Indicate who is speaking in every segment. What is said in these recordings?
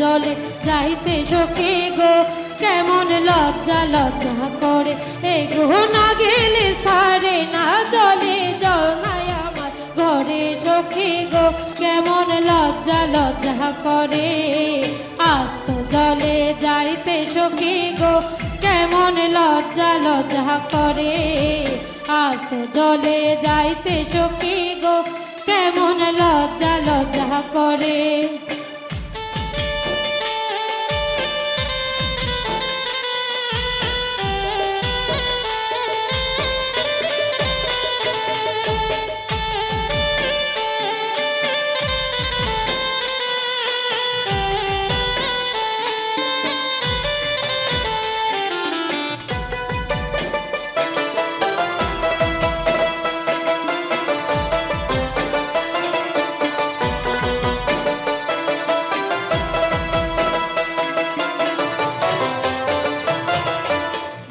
Speaker 1: জলে যাইতে সখী গো, কেমন লজ্জা লজ্জা করে। এ গো না গেলে সারে না জলে নাই আমার ঘরে সখী গো, কেমন লজ্জা লজ্জা করে। আস্ত জলে যাইতে সখী গো, কেমন লজ্জা লজ্জা করে। আস্ত জলে যাইতে সখী গো কেমন লজ্জা লজ্জা করে।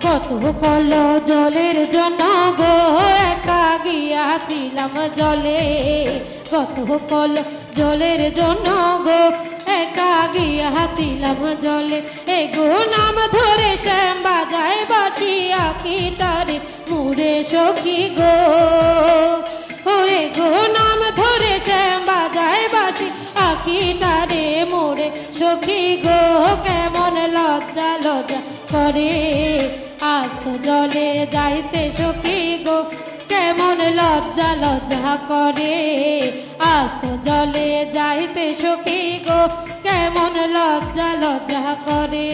Speaker 1: কত কল জলের জন্য গো, একা গিয়াছিলাম জলে। কত কল জলের জন্য গো, একা গিয়াছিলাম জলে। এ গো নাম ধরে শ্যাম বাজায় বাসি আঁকি তারে মুড়ে সখী গো। ও এ গো নাম ধরে শ্যাম বাজায় বাসি আঁকি তারে মোড়ে সখী গো। কেমন লজ্জা লজ্জা করে জলে যাইতে সখী গো, কেমন লজ্জা লজ্জা করে। আস্ত জলে যাইতে সখী গো, কেমন লজ্জা লজ্জা করে।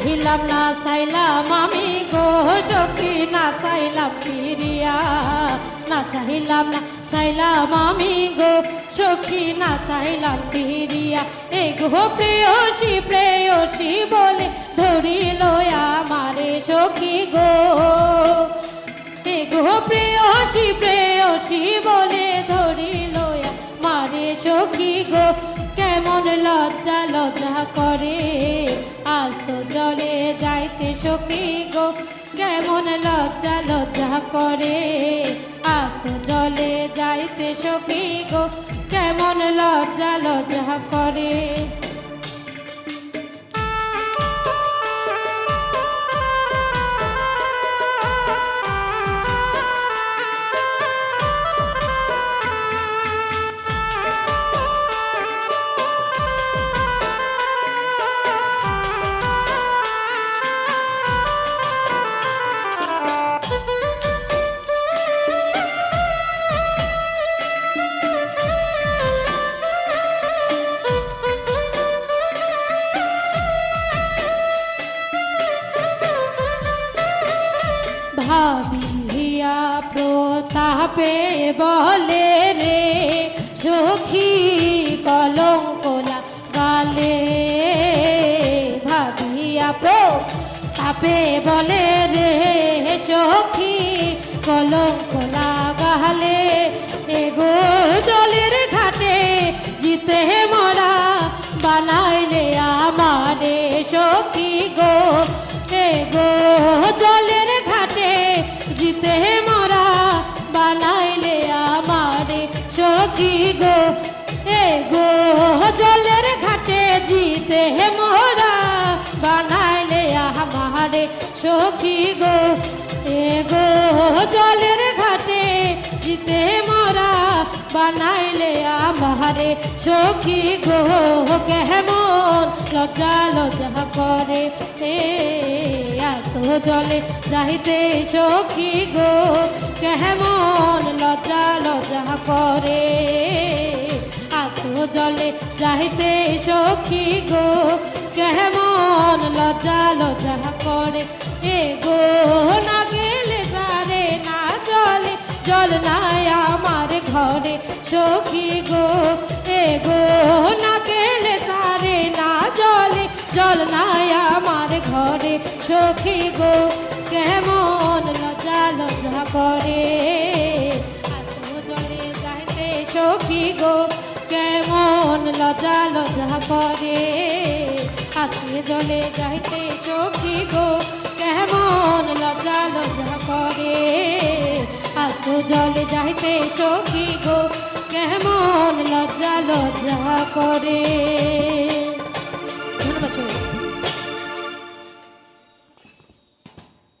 Speaker 1: চাহিলাম না, চাইলাম আমি গো সখী, না চাইলাম ফিরিয়া না চাহিলাম না, চাইলাম আমি গো সখী, না চাইলাম ফিরিয়া এ গো প্রেয়সী প্রেয়সী বলে ধরিল আমারে সখী গো। এ গো প্রেয়সী প্রেয়সী বলে ধরিল মারে সখী গো। কেমন লজ্জা লজ্জা করে আজ তো জলে যাইতে সখী গো, কেমন লজ্জা লজ্জা করে। আজ তো জলে যাইতে সখী গো, কেমন লজ্জা লজ্জা করে। ভাবিয়া প্রতাপে বলে রে, সখী কলঙ্কলা গালে। ভাবিয়া প্রতাপে বলে রে, সখী কলঙ্কলা গালে। এগো জলের ঘাটে জিতে জিতে মরা বানাইলে আমারে সখী গো। এ গো, জলের ঘাটে জিতে মরা বানাইলে আমারে সখী গো। এ গো, জলের ঘাটে জিতে মরা বানাইলে আমারে সখী গো। কেমন লজ্জা লজ্জা করে, এ এত জলে যাইতে সখী গো, কেমন লজ্জা লজ্জা করে, এত জলে যাইতে সখী গো, কেমন লজ্জা লজ্জা করে, এ গো না গেলে সারে না জলে, জল নাই সখী গো, এ গো সখী গো, কেমন লজা লজ্জা করে। এত জলে যাইতে সখী গো, কেমন লজ্জা লজ্জা করে। আজকে জলে যাইতে সখী গো, কেমন লজ্জা লজ্জা করে। এত জলে যাইতে সখী গো, কেমন লজ্জা লজ্জা করে।